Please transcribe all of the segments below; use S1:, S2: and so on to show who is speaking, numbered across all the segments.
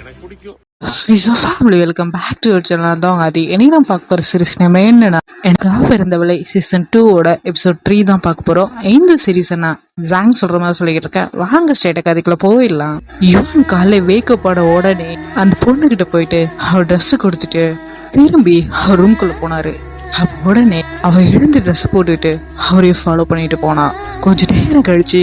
S1: எனக்கு பிடிக்கும்.
S2: Family welcome back to channel தான் அது இனி நான் பார்க்க போகிற சீரிஸ் நேம் என்னன்னா எனக்காக பிறந்தவளை சீசன் டூவோட எபிசோட் த்ரீ தான் பார்க்க போகிறோம் இந்த சீரீஸை நான் ஜாங் சொல்கிற மாதிரி சொல்லிக்கிட்டு இருக்கேன். வாங்க ஸ்டேட்டை அதுக்குள்ள போயிடலாம். யுவன் காலைல வேக்கப்பட உடனே அந்த பொண்ணுக்கிட்ட போயிட்டு அவர் ட்ரெஸ்ஸு கொடுத்துட்டு திரும்பி அவர் ரூம்குள்ளே போனார். அப்போ உடனே அவள் எழுந்து ட்ரெஸ் போட்டுக்கிட்டு அவரையும் ஃபாலோ பண்ணிட்டு போனான் கொஞ்ச நேரம் கழிச்சு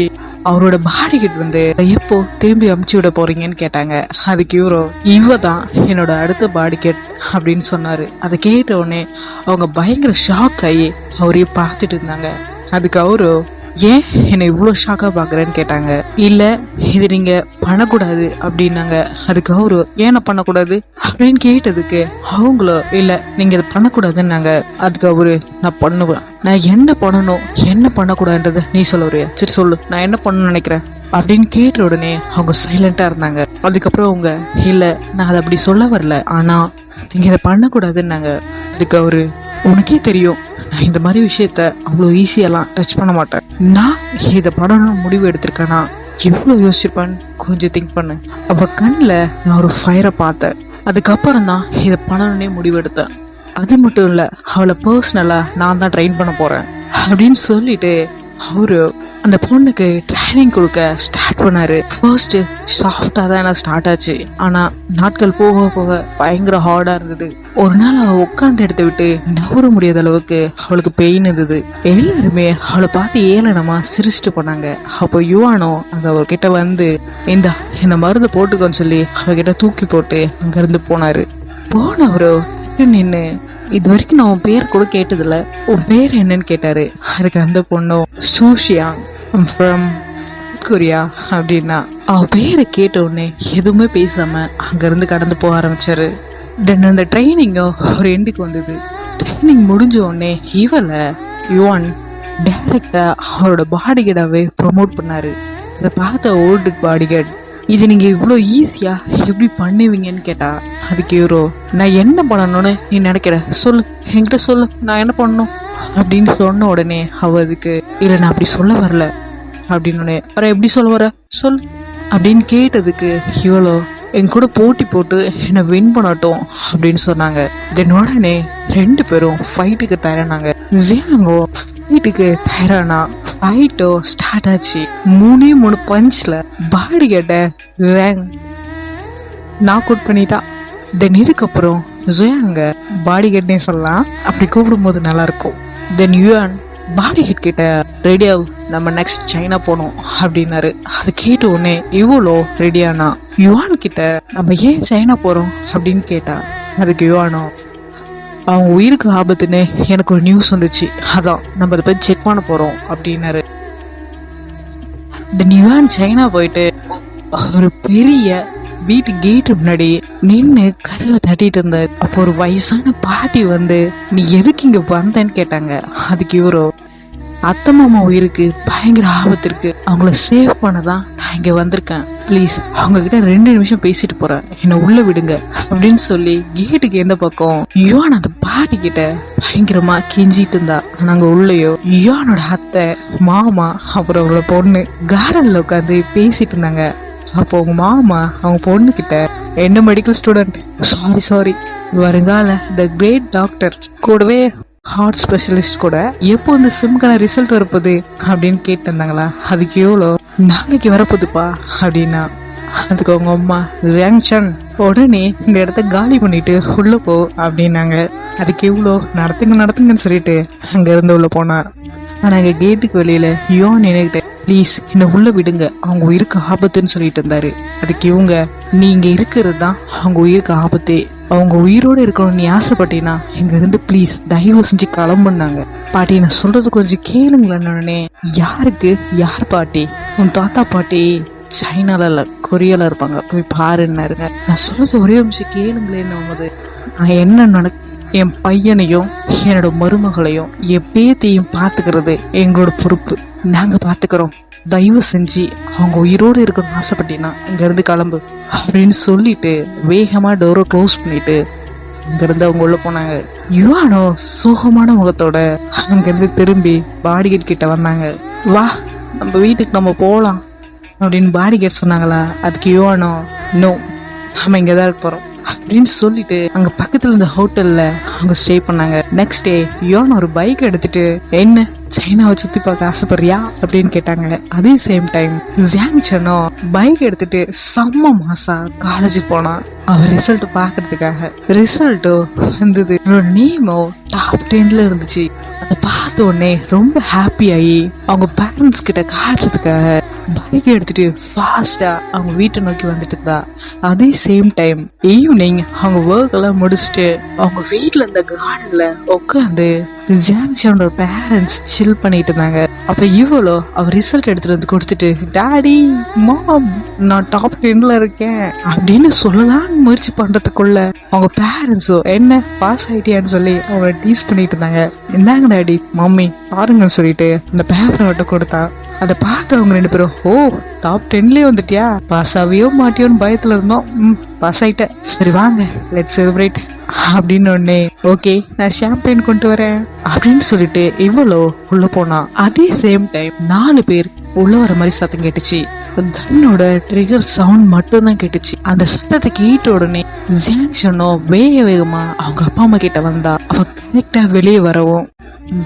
S2: அவரோட பாடி கிட் வந்து எப்போ திரும்பி அமுச்சு விட போறீங்கன்னு கேட்டாங்க. அதுக்கு இவரோ இவ தான் என்னோட அடுத்த பாடி கிட் அப்படின்னு சொன்னாரு. அதை கேட்ட உடனே அவங்க பயங்கர ஷாக் ஆகி அவரையே பார்த்துட்டு இருந்தாங்க. அதுக்கு அவரு ஏன் என்னை இவ்வளோ ஷாக்காக பார்க்குறேன்னு கேட்டாங்க. இல்லை இது நீங்கள் பண்ணக்கூடாது அப்படின்னாங்க. அதுக்கு அவரு ஏன் பண்ணக்கூடாது? அப்படின்னு கேட்டதுக்கு அவங்களோ இல்லை நீங்கள் இதை பண்ணக்கூடாதுன்னாங்க. அதுக்கு அவரு நான் பண்ணுவேன். நான் என்ன பண்ணணும்? என்ன பண்ணக்கூடாதுன்றது நீ சொல்ல வரியா சரி சொல்லு. நான் என்ன பண்ணணும்னு நினைக்கிறேன்? அப்படின்னு கேட்ட உடனே அவங்க சைலண்டாக இருந்தாங்க. அதுக்கப்புறம் அவங்க இல்லை நான் அதை அப்படி சொல்ல வரல. ஆனால் நீங்கள் இதை பண்ணக்கூடாதுன்னாங்க. அதுக்கு அவரு உனக்கே தெரியும். நான் இந்த மாதிரி விஷயத்த அவ்வளோ ஈஸியெல்லாம் டச் பண்ண மாட்டேன். நான் இதை பண்ணணும்னு முடிவு எடுத்திருக்கேனா எவ்வளோ யோசிப்பேன் கொஞ்சம் திங்க் பண்ணு. அவ கண்ணில் நான் ஒரு ஃபயரை பார்த்தேன். அதுக்கப்புறம் தான் இதை பண்ணணுன்னே முடிவெடுத்தேன் அது மட்டும் இல்லை அவளை பர்சனலாக நான் தான் ட்ரெயின் பண்ண போகிறேன் அப்படின்னு சொல்லிட்டு அவரு அந்த பொண்ணுக்கு ட்ரைனிங் கொடுக்க ஸ்டார்ட் பண்ணாரு. ஃபர்ஸ்ட் சாஃப்டாக தான் எனக்கு ஸ்டார்ட் ஆச்சு. ஆனால் நாட்கள் போக போக பயங்கர ஹார்டாக இருந்தது. ஒரு நாள் அவள் உட்காந்து எடுத்து விட்டு நவர முடியாத அளவுக்கு அவளுக்கு பெயின் இருந்தது. எல்லாருமே அவளை பார்த்து ஏளனமா சிரிச்சிட்டு போனாங்க. அப்போ யுவானோ அங்கே அவர்கிட்ட வந்து இந்த இந்த மருந்து போட்டுக்கோன்னு சொல்லி அவகிட்ட தூக்கி போட்டு அங்கேருந்து போனாரு. போனவரோ நின்று இது வரைக்கும் நான் உன் பேர் கூட கேட்டதில்ல. உன் பேர் என்னன்னு கேட்டாரு. அதுக்கு அந்த பொண்ணும் சூஷியாங். ஃப்ரம் கொரியா அப்படின்னா அவ பேரை கேட்ட உடனே எதுவுமே பேசாம அங்கேருந்து கடந்து போக ஆரம்பிச்சாரு. தென் அந்த ட்ரைனிங்கும் ஒரு எண்டுக்கு வந்தது. ட்ரைனிங் முடிஞ்ச உடனே இவளை யுவான் டைரக்டாக அவரோட பாடிகார்டாவே ப்ரொமோட் பண்ணாரு. அதை பார்த்த ஓல்டு பாடிகார்ட் இது நீங்கள் இவ்வளோ ஈஸியாக எப்படி பண்ணுவீங்கன்னு கேட்டா அதுக்கு இவரோ நான் என்ன பண்ணணும்னு நீ நினைக்கிற? சொல்லு. என்கிட்ட சொல்லு. நான் என்ன பண்ணணும்? அப்படின்னு சொன்ன உடனே அவ அதுக்கு இல்லை நான் அப்படி சொல்ல வரல. அப்படின்னு உடனே வர எப்படி சொல்ல வர? சொல். அப்படின்னு கேட்டதுக்கு இவளோ என் கூட போட்டி போட்டு என்னை வின் பண்ணட்டும் அப்படின்னு சொன்னாங்க. தென் உடனே ரெண்டு பேரும் ஃபைட்டுக்கு தயாரானாங்க. ஜியாங்கோ ஃபைட்டுக்கு தயாரானா ஃபைட்டோ ஸ்டார்ட் ஆச்சு. மூணே மூணு பஞ்சில் பாடி கேட்ட ஜேங் நாக் அவுட் பண்ணிட்டா. தென் இதுக்கப்புறம் ஜோயாங்க பாடி ஹெட்னே சொல்லலாம். அப்படி கூப்பிடும்போது நல்லாயிருக்கும் இருக்கும். தென் யுவான் பாடி கிட்ட ரெடியா நம்ம நெக்ஸ்ட் சைனா போனோம் அப்படின்னாரு. அது கேட்ட உடனே இவ்வளோ ரெடியானா யுவான் கிட்ட நம்ம ஏன் சைனா போறோம்? அப்படின்னு கேட்டா அதுக்கு யுவானோ? அவங்க உயிருக்கு ஆபத்துன்னு எனக்கு ஒரு நியூஸ் வந்துச்சு. அதான் நம்ம அதை போய் செக் பண்ண போறோம் அப்படின்னாரு. தென் நியூயான் சைனா போயிட்டு ஒரு பெரிய வீட்டு கேட்டு முன்னாடி நின்று கதவை தட்டிட்டு இருந்தார் அப்போ ஒரு வயசான பாட்டி வந்து நீ எதுக்கு இங்க வந்தேன்னு கேட்டாங்க. அதுக்கு இவரோ அத்தை மாமா உயிருக்கு. பயங்கர ஆபத்து இருக்கு. அவங்கள சேவ் பண்ண தான் நான் இங்க வந்திருக்கேன். ப்ளீஸ் அவங்க கிட்ட ரெண்டு நிமிஷம் பேசிட்டு போறேன். என்னை உள்ள விடுங்க. அப்படின்னு சொல்லி கேட்டுக்கு எந்த பக்கம் யுவான் அந்த பாட்டி கிட்ட பயங்கரமா கெஞ்சிட்டு இருந்தா. நாங்க உள்ளேயோ யுவானோட அத்தை மாமா அப்புறம் அவரோட பொண்ணு கார்டன்ல உட்காந்து பேசிட்டு இருந்தாங்க. அப்போ உங்க மாமா அவங்க பொண்ணுக்கிட்ட என்ன மெடிக்கல் ஸ்டூடெண்ட் சாரி சாரி வருங்கால த கிரேட் டாக்டர் கூடவே ஹார்ட் ஸ்பெஷலிஸ்ட் கூட. எப்போ இந்த சிம்கான ரிசல்ட் வரப்போகுது? அப்படின்னு கேட்டிருந்தாங்களா? அதுக்கு எவ்வளோ? நாளைக்கு வரப்போகுதுப்பா அப்படின்னா. அதுக்கு அவங்க அம்மா ஜங்ஷன் உடனே இந்த இடத்த காலி பண்ணிட்டு உள்ள போ அப்படின்னாங்க. அதுக்கு எவ்வளோ? நடத்துங்க நடத்துங்கன்னு சொல்லிட்டு அங்கேருந்து உள்ள போனா. ஆனால் எங்கள் கேட்டுக்கு வெளியில யோன் நினைக்கிட்டேன் ப்ளீஸ் என்னை உள்ளே விடுங்க. அவங்க உயிருக்கு ஆபத்துன்னு சொல்லிட்டு இருந்தாரு. அதுக்கு இவங்க நீங்க இருக்கிறது தான் அவங்க உயிருக்கு ஆபத்தே. அவங்க உயிரோட இருக்கணும்னு நீ ஆசைப்பட்டீங்கன்னா ப்ளீஸ் தயவு செஞ்சு கிளம்புனாங்க. பாட்டி நான் சொல்கிறது கொஞ்சம் கேளுங்களேன்னு யாருக்கு? யார் பாட்டி? உன் தாத்தா பாட்டி. சைனால இல்லை கொரியால இருப்பாங்க. போய் பாருன்னாருங்க. நான் சொல்கிறது ஒரே நிமிஷம் கேளுங்களேன்னு போது நான் என்ன நடக்க என் பையனையும் என்னோட மருமகளையும் என் பேத்தையும் பார்த்துக்கிறது எங்களோட பொறுப்பு. நாங்கள் பார்த்துக்கிறோம். தயவு செஞ்சு அவங்க உயிரோடு இருக்கணும்னு ஆசைப்பட்டீங்கன்னா இங்கேருந்து கிளம்பு. அப்படின்னு சொல்லிட்டு வேகமாக டோரை க்ளோஸ் பண்ணிட்டு இங்கேருந்து அவங்க உள்ளே போனாங்க. யுவானோ சோகமான முகத்தோட அங்கேருந்து திரும்பி பாடிகேட் கிட்ட வந்தாங்க. வா நம்ம வீட்டுக்கு நம்ம போகலாம் அப்படின்னு பாடிகேட் சொன்னாங்களா? அதுக்கு யுவானோ நோ நம்ம இங்கே தான் இருக்க அப்படின்னு சொல்லிட்டு அங்க பக்கத்துல இருந்த ஹோட்டல்ல அவங்க ஸ்டே பண்ணாங்க. நெக்ஸ்ட் டே யோன் ஒரு பைக் எடுத்துட்டு என்ன சைனாவை சுத்தி பார்க்க ஆசைப்படுறியா? அப்படின்னு கேட்டாங்க. அதே சேம் டைம் ஜாங் சனோ பைக் எடுத்துட்டு செம்ம மாசா காலேஜுக்கு போனான். அவர் ரிசல்ட் பாக்குறதுக்காக ரிசல்ட்டோ வந்தது. நேமோ டாப் டென்ல இருந்துச்சு. அதை பார்த்த உடனே ரொம்ப ஹாப்பி ஆகி அவங்க பேரண்ட்ஸ் கிட்ட காட்டுறதுக்காக பைக் எடுத்துட்டு ஃபாஸ்டா அவங்க வீட்டை நோக்கி வந்துட்டு இருந்தா. அதே சேம் டைம் ஈவினிங் அவங்க ஒர்க் எல்லாம் முடிச்சுட்டு அவங்க வீட்ல இருந்த கார்டன்ல உட்காந்து ஜாங்ஷனோட பேரண்ட்ஸ் சில் பண்ணிட்டு இருந்தாங்க. அப்போ இவ்வளோ அவர் ரிசல்ட் எடுத்துட்டு வந்து கொடுத்துட்டு டாடி மாம் நான் டாப் டென்ல இருக்கேன் அப்படின்னு சொல்லலாம்னு முயற்சி பண்றதுக்குள்ள அவங்க பேரண்ட்ஸோ என்ன பாஸ் ஆயிட்டியான்னு சொல்லி அவங்க டீஸ் பண்ணிட்டு இருந்தாங்க. இந்தாங்க டாடி மம்மி பாருங்கன்னு சொல்லிட்டு அந்த பேப்பரை மட்டும் கொடுத்தா அதை பார்த்து அவங்க ரெண்டு பேரும் ஓ டாப் டென்லயே வந்துட்டியா? பாஸ் ஆவியோ மாட்டியோன்னு பயத்துல இருந்தோம். ம் பாஸ் ஆகிட்டேன் சரி வாங்க லெட் செலிப்ரேட் அப்படின்னு ஓகே நான் ஷாம்பெயின் கொண்டு வரேன். அப்படின்னு சொல்லிட்டு இவ்வளோ உள்ள போனா. அதே சேம் டைம் நாலு பேர் உள்ள வர மாதிரி சத்தம் கேட்டுச்சு. கன்னோட ட்ரிகர் சவுண்ட் மட்டும்தான் கேட்டுச்சு. அந்த சத்தத்தை கேட்ட உடனே ஜாங்ஷனோ வேக வேகமா அவங்க அப்பா அம்மா கிட்ட வந்தா. அவ கரெக்டா வெளியே வரவும்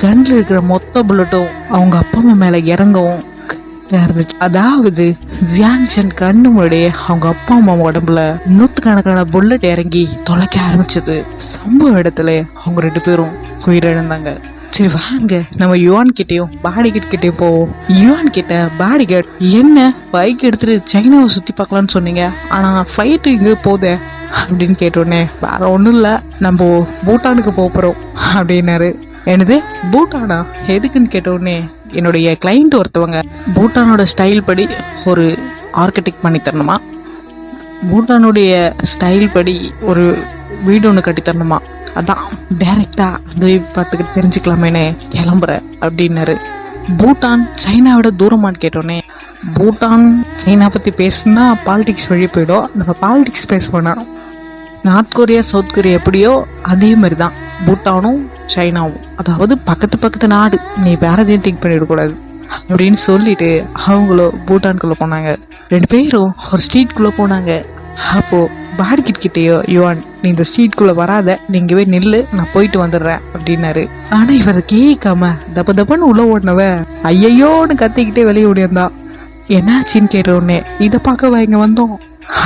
S2: கன்ல இருக்கிற மொத்த புல்லட்டும் அவங்க அப்பா அம்மா மேல இறங்கவும் இருந்துச்சு. அதாவது ஜியான்சன் கண்ணு முன்னாடியே அவங்க அப்பா அம்மா உடம்புல நூத்துக்கணக்கான புல்லட் இறங்கி தொலைக்க ஆரம்பிச்சது. சம்பவ இடத்துல அவங்க ரெண்டு பேரும் உயிரிழந்தாங்க. சரி வாங்க. நம்ம யுவான் கிட்டயும் பாடிகேட் கிட்டயும் போவோம். யுவான் கிட்ட பாடிகேட் என்ன பைக் எடுத்துட்டு சைனாவை சுத்தி பார்க்கலாம்னு சொன்னீங்க. ஆனா ஃபைட்டு இங்க போதே அப்படின்னு கேட்டோடனே வேற ஒன்றும் இல்லை. நம்ம பூட்டானுக்கு போக அப்படின்னாரு. எனது பூட்டானா? எதுக்குன்னு கேட்டோடனே என்னுடைய கிளைண்ட் ஒருத்தவங்க பூட்டானோட ஸ்டைல் படி ஒரு ஆர்கிடெக்ட் பண்ணி தரணுமா? பூட்டானுடைய ஸ்டைல் படி ஒரு வீடு ஒன்று கட்டி தரணுமா? அதான் டைரெக்டாக அந்த வீடு பார்த்துக்கிட்டு தெரிஞ்சுக்கலாமேனே கிளம்புறேன் அப்படின்னாரு. பூட்டான் சைனாவோட தூரமானு கேட்டோன்னே பூட்டான் சைனா பற்றி பேசுனா பாலிடிக்ஸ் வழி போயிடும். நம்ம பாலிடிக்ஸ் பேசுவோன்னா நார்த் கொரியா சவுத் கொரியா எப்படியோ அதே மாதிரி தான் பூட்டானும் சைனாவும். அதாவது பக்கத்து பக்கத்து நாடு. நீ வேற எதையும் திங்க் பண்ணிடக்கூடாது. அப்படின்னு சொல்லிட்டு அவங்களும் பூட்டான்குள்ள போனாங்க. ரெண்டு பேரும் ஒரு ஸ்ட்ரீட்குள்ள போனாங்க. அப்போ பாடிக்கிட் கிட்டேயோ யுவான் நீ இந்த ஸ்ட்ரீட்குள்ள வராத. நீங்க போய் நில்லு. நான் போயிட்டு வந்துடுறேன். அப்படின்னாரு. ஆனா இவ அதை கேட்காம தப்ப தப்பன்னு உள்ள ஓடினவ ஐயையோன்னு கத்திக்கிட்டே வெளியே ஓடியிருந்தா. என்னாச்சுன்னு கேட்ட உடனே இதை பார்க்கவா இங்க வந்தோம்?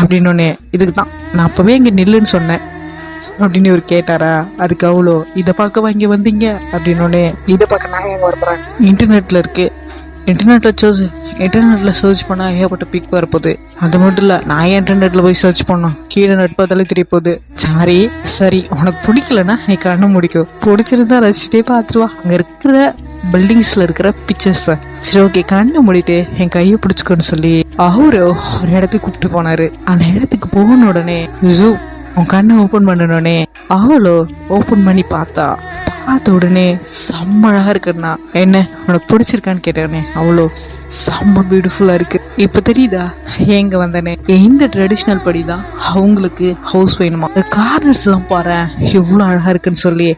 S2: அப்படின்னு இதுக்கு தான். நான் அப்பவே இங்க நில்லுன்னு சொன்னேன். அப்படின்னு இவர் கேட்டாரா? அதுக்கு அவ்வளோ இதை பார்க்கவா இங்கே வந்தீங்க? அப்படின்னு இதை பார்க்க நான் எங்கே வரப்போறேன்? இன்டர்நெட்டில் இருக்குது இன்டர்நெட்டில் சர்ச் இன்டர்நெட்டில் சர்ச் பண்ணால் ஏகப்பட்ட பிக் வரப்போகுது அது மட்டும் இல்லை நான் ஏன் போய் சர்ச் பண்ணோம்? கீழே நட்பதாலே தெரிய போகுது. சாரி சரி உனக்கு பிடிக்கலன்னா நீ கண்ணு முடிக்கும் பிடிச்சிருந்தா ரசிச்சிட்டே பார்த்துருவா. அங்கே இருக்கிற பில்டிங்ஸில் இருக்கிற பிக்சர்ஸ் சரி ஓகே கண்ணை மூடிட்டு என் கையை பிடிச்சிக்கோன்னு சொல்லி அவரு ஒரு இடத்துக்கு கூப்பிட்டு போனாரு. அந்த இடத்துக்கு போன உடனே ஜூ உன் கண்ணை ஓப்பன் பண்ணணுன்னே அவளோ ஓப்பன் பண்ணி பார்த்தா பார்த்த உடனே செம்ம அழகா என்ன உனக்கு பிடிச்சிருக்கான்னு கேட்டேனே அவ்வளோ. செம்ம பியூட்டிஃபுல்லாக இருக்கு. இப்போ தெரியுதா? எங்க வந்தனே. இந்த ட்ரெடிஷ்னல் படி தான் அவங்களுக்கு ஹவுஸ் வேணுமா? கார்னர்ஸ் எல்லாம் பாரு எவ்வளோ அழகா இருக்குன்னு சொல்லி.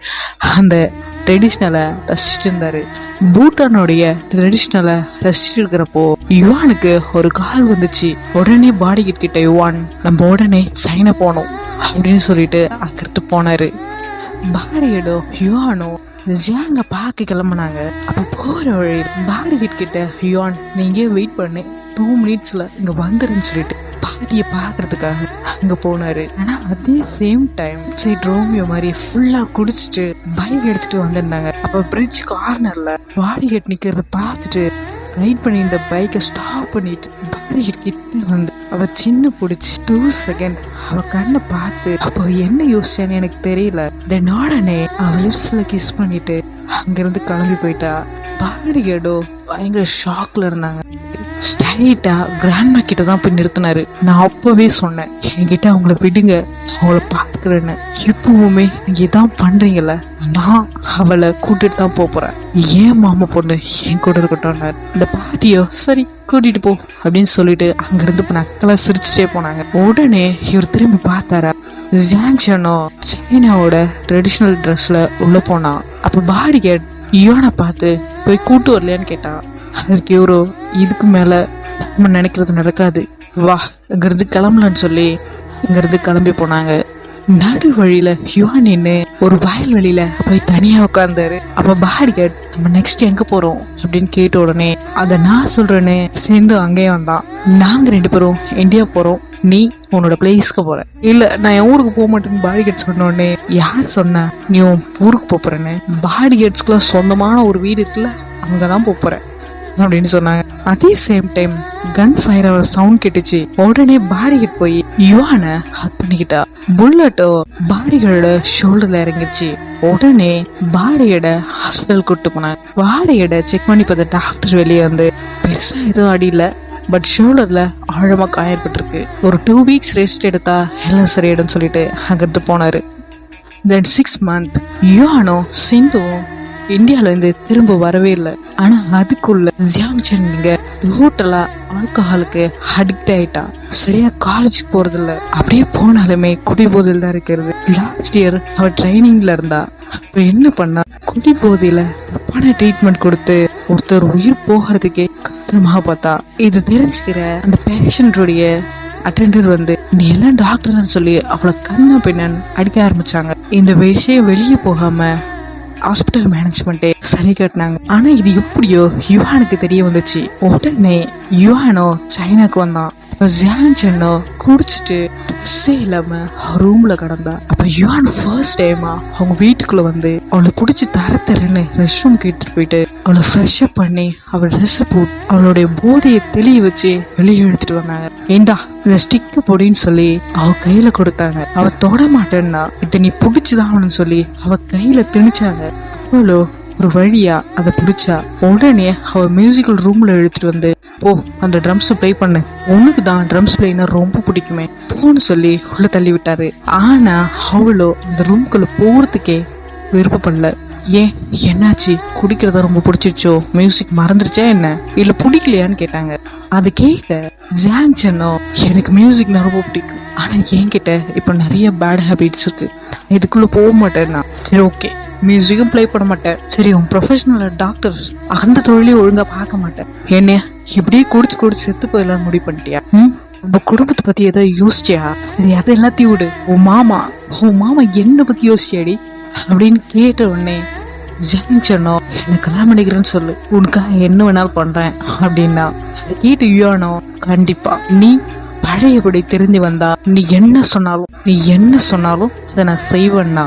S2: அந்த ட்ரெடிஷ்னலை ரசிச்சுட்டு இருந்தாரு. பூட்டானுடைய ட்ரெடிஷ்னலை ரசிச்சுட்டு இருக்கிறப்போ யுவானுக்கு ஒரு கால் வந்துச்சு. உடனே பாடி கிட்ட யுவான் நம்ம உடனே சைனை போனோம். அப்படின்னு சொல்லிட்டு அங்கிட்டு போனாரு. பாடியடோ யுவானோ ஜாங்க பார்க்க கிளம்புனாங்க. அப்போ போகிற வழி பாடி கிட்ட யுவான் நீங்க வெயிட் பண்ணு. டூ மினிட்ஸில் இங்கே வந்துருன்னு சொல்லிட்டு பாட்டியை பார்க்கறதுக்காக அங்கே போனார். ஆனால் அதே சேம் டைம் சைட் ரோமியோ மாதிரி ஃபுல்லாக குடிச்சிட்டு பைக் எடுத்துகிட்டு வந்திருந்தாங்க. அப்போ பிரிட்ஜ் கார்னரில் வாடிகட் நிற்கிறத பார்த்துட்டு ரைட் பண்ணியிருந்த பைக்கை ஸ்டாப் பண்ணிட்டு பாடி கிட்ட வந்து. அவ சின்ன பிடிச்சி டூ செகண்ட் அவ கண்ணை பார்த்து அப்போ என்ன யோசிச்சான்னு எனக்கு தெரியல. தென் உடனே அவ லிப்ஸ்ல கிஸ் பண்ணிட்டு அங்கிருந்து கிளம்பி போயிட்டா. பாடிகேடோ பயங்கர ஷாக்ல இருந்தாங்க. ஸ்ட்ரைட்டா கிராண்ட்மா கிட்ட தான் போய் நிறுத்தினாரு. நான் அப்பவே சொன்னேன் என்கிட்ட அவங்கள விடுங்க. அவங்கள இருக்கிறேன்னு இப்பவுமே இதான் பண்றீங்கல்ல? நான் அவளை கூட்டிட்டு தான் போப் போறேன். ஏன் மாமா பொண்ணு? என் கூட இருக்கட்டும் இந்த பாட்டியோ சரி கூட்டிட்டு போ அப்படின்னு சொல்லிட்டு அங்கிருந்து நக்கலா சிரிச்சுட்டே போனாங்க. உடனே இவர் திரும்பி பார்த்தாரா. ஜாங்ஷனோ சீனாவோட ட்ரெடிஷ்னல் ட்ரெஸ்ல உள்ள போனான். அப்ப பாடி கேட் யோனை பார்த்து போய் கூட்டு வரலையான்னு கேட்டான். அதுக்கு இவரோ இதுக்கு மேல நம்ம நினைக்கிறது நடக்காது. வா இங்கிருந்து கிளம்பலன்னு சொல்லி இங்கிருந்து கிளம்பி போனாங்க. நடு வழியில யுவன் நின்று ஒரு வயல்வெளியில போய் தனியா உட்கார்ந்தாரு. அப்ப கேட் நம்ம நெக்ஸ்ட் எங்க போறோம்? அப்படின்னு கேட்ட உடனே அத நான் சொல்றேன்னு. சேர்ந்து அங்கேயே வந்தான். நாங்க ரெண்டு பேரும் இந்தியா போறோம். நீ உன்னோட பிளேஸ்க்கு போற. இல்ல நான் என் ஊருக்கு போக மாட்டேன்னு பாடி சொன்ன சொன்னோடனே யார் சொன்ன நீ உன் ஊருக்கு போப் போறேன்னு? பாடிகார்ட்ஸ்க்குலாம் சொந்தமான ஒரு வீடு இருக்குல்ல அங்கதான் போறேன் அப்படின்னு சொன்னாங்க. அதே சேம் டைம் கன் ஃபயர் அவர் சவுண்ட் கேட்டுச்சு. உடனே பாடிகட் போய் யுவான ஹக் பண்ணிக்கிட்டா. புல்லட்டோ பாடிகளோட ஷோல்டர்ல இறங்கிடுச்சு. உடனே பாடியோட ஹாஸ்பிட்டல் கூட்டு போனாங்க. பாடியோட செக் பண்ணி பார்த்த டாக்டர் வெளியே வந்து பெருசா எதுவும் அடியில பட் ஷோல்டர்ல ஆழமா காயப்பட்டிருக்கு ஒரு டூ வீக்ஸ் ரெஸ்ட் எடுத்தா எல்லாம் சரியிடும் சொல்லிட்டு அங்கிருந்து போனாரு. தென் சிக்ஸ் மந்த் யுவானோ சிந்துவும் இந்தியால இருந்து திரும்ப வரவே இல்லை. ஆனா அதுக்குள்ள ஜியாங் சென்னிங்க டோட்டலா ஆல்கஹாலுக்கு அடிக்ட் ஆயிட்டா. சரியா காலேஜுக்கு போறது இல்ல. அப்படியே போனாலுமே குடிபோதையில் தான் இருக்கிறது. லாஸ்ட் இயர் அவ ட்ரைனிங்ல இருந்தா. இப்ப என்ன பண்ணா? குடிபோதையில தப்பான ட்ரீட்மெண்ட் கொடுத்து ஒருத்தர் உயிர் போகிறதுக்கே காரணமாக பார்த்தா. இது தெரிஞ்சுக்கிற அந்த பேஷண்டோடைய அட்டெண்டர் வந்து நீ எல்லாம் டாக்டர்னு சொல்லி அவளை கண்ணா பின்னன் அடிக்க ஆரம்பிச்சாங்க. இந்த விஷயம் வெளியே போகாம ஹாஸ்பிட்டல் மேனேஜ்மெண்ட்டே சரி கட்டினாங்க ஆனால் இது எப்படியோ யுவானுக்கு தெரிய வந்துச்சு. உடனே யுவானோ சைனாக்கு வந்தான். இப்ப ஜியான் சென்னோ குடிச்சிட்டு ட்ரெஸ்ஸே இல்லாமல் ரூமில் கிடந்தா. அப்போ யுவான் ஃபர்ஸ்ட் டைமா அவங்க வீட்டுக்குள்ளே வந்து அவளை பிடிச்சி தர தரன்னு ரெஸ்ட் ரூம் கேட்டுட்டு போயிட்டு அவளை ஃப்ரெஷ் அப் பண்ணி அவள் ட்ரெஸ் போட்டு அவளுடைய போதையை தெளிய வச்சு வெளியே எடுத்துட்டு வந்தாங்க. ஏண்டா இந்த ஸ்டிக்கு பொடின்னு சொல்லி அவ கையில கொடுத்தாங்க. அவ தொட மாட்டேன்னா இதை நீ பிடிச்சுதான் சொல்லி அவ கையில திணிச்சாங்க. அவளோ ஒரு வழியா அதை பிடிச்சா உடனே அவ மியூசிக்கல் ரூம்ல எடுத்துட்டு வந்து போ அந்த ட்ரம்ஸ் ப்ளே பண்ணு. உனக்கு தான் ட்ரம்ஸ் பிளேனா ரொம்ப பிடிக்குமே. போன்னு சொல்லி உள்ள தள்ளி விட்டாரு. ஆனா அவளோ அந்த ரூம்குள்ள போறதுக்கே விருப்பப்படல. ஏன் என்னாச்சு? குடிக்கிறத ரொம்ப பிடிச்சிருச்சோ? மியூசிக் மறந்துருச்சா என்ன? இல்லை பிடிக்கலையான்னு கேட்டாங்க. அது கேட்க ஜாங் சென்னோ எனக்கு மியூசிக்னா ரொம்ப பிடிக்கும். ஆனால் என்கிட்ட இப்போ நிறைய பேட் ஹேபிட்ஸ் இருக்கு. இதுக்குள்ளே போக மாட்டேன் நான் சரி ஓகே மியூசிக்கும் ப்ளே பண்ண மாட்டேன். சரி உன் ப்ரொஃபஷனல் டாக்டர் அந்த தொழிலையும் ஒழுங்காக பார்க்க மாட்டேன். என்ன இப்படியே குடிச்சு குடிச்சு செத்து போயிடலாம்னு முடிவு பண்ணிட்டியா? ம்? உங்க குடும்பத்தை பத்தி ஏதோ யோசிச்சியா? சரி அது எல்லாத்தையும் விடு. உன் மாமா உன் மாமா என்ன பத்தி யோசிச்சியாடி? அப்படின்னு கேட்ட உடனே ஜங் சொன்னோம் எனக்கு கல்யாணம் பண்ணிக்கிறேன்னு சொல்லு. உனக்காக என்ன வேணாலும் பண்றேன் அப்படின்னா. அதை கேட்டு யோனோ கண்டிப்பா. நீ பழையபடி தெரிஞ்சு வந்தா நீ என்ன சொன்னாலும் நீ என்ன சொன்னாலும் அதை நான் செய்வேன்னா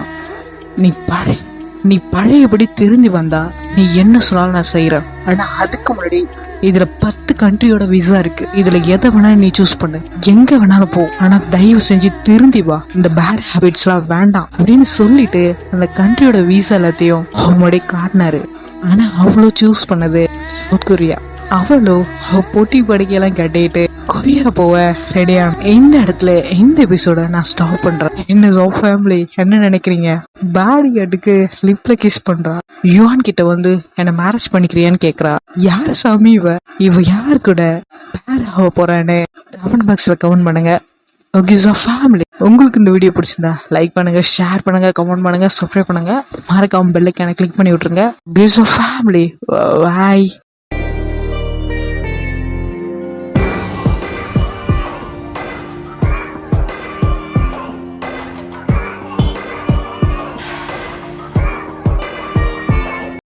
S2: நீ பழைய நீ பழையபடி தெரிஞ்சு வந்தா நீ என்ன சொன்னாலும் நான் செய்யறேன் ஆனா அதுக்கு முன்னாடி இதுல பத்து கண்ட்ரியோட விசா இருக்கு. இதுல எதை வேணாலும் நீ சூஸ் பண்ணு. எங்க வேணாலும் போ. ஆனா தயவு செஞ்சு திருந்தி வா. இந்த பேட் ஹேபிட்ஸ் எல்லாம் வேண்டாம் அப்படின்னு சொல்லிட்டு அந்த கண்ட்ரியோட விசா எல்லாத்தையும் அவங்களுடைய காட்டினாரு. ஆனா அவ்வளோ சூஸ் பண்ணது சவுத் கொரியா. அவளோ அவ போட்டி படிக்கையெல்லாம் கட்டிட்டு கொரியா போவ ரெடியா இந்த இடத்துல இந்த எபிசோட நான் ஸ்டாப் பண்றேன். என்ன ஜோ ஃபேமிலி என்ன நினைக்கிறீங்க? பாடி அடுக்கு லிப்ல கிஸ் பண்றா. யுவான் கிட்ட வந்து என்ன மேரேஜ் பண்ணிக்கிறியான்னு கேக்குறா. யார் சாமி இவ? இவ யார் கூட? பேர் ஆக போறான்னு கமெண்ட் பாக்ஸ்ல கமெண்ட் பண்ணுங்க. ஓகே ஸோ ஃபேமிலி உங்களுக்கு இந்த வீடியோ பிடிச்சிருந்தா லைக் பண்ணுங்க ஷேர் பண்ணுங்க கமெண்ட் பண்ணுங்க சப்ஸ்கிரைப் பண்ணுங்க. மறக்காம பெல்லைக்கான கிளிக் பண்ணி விட்டுருங்க. ஓகே ஸோ ஃபேமிலி பாய்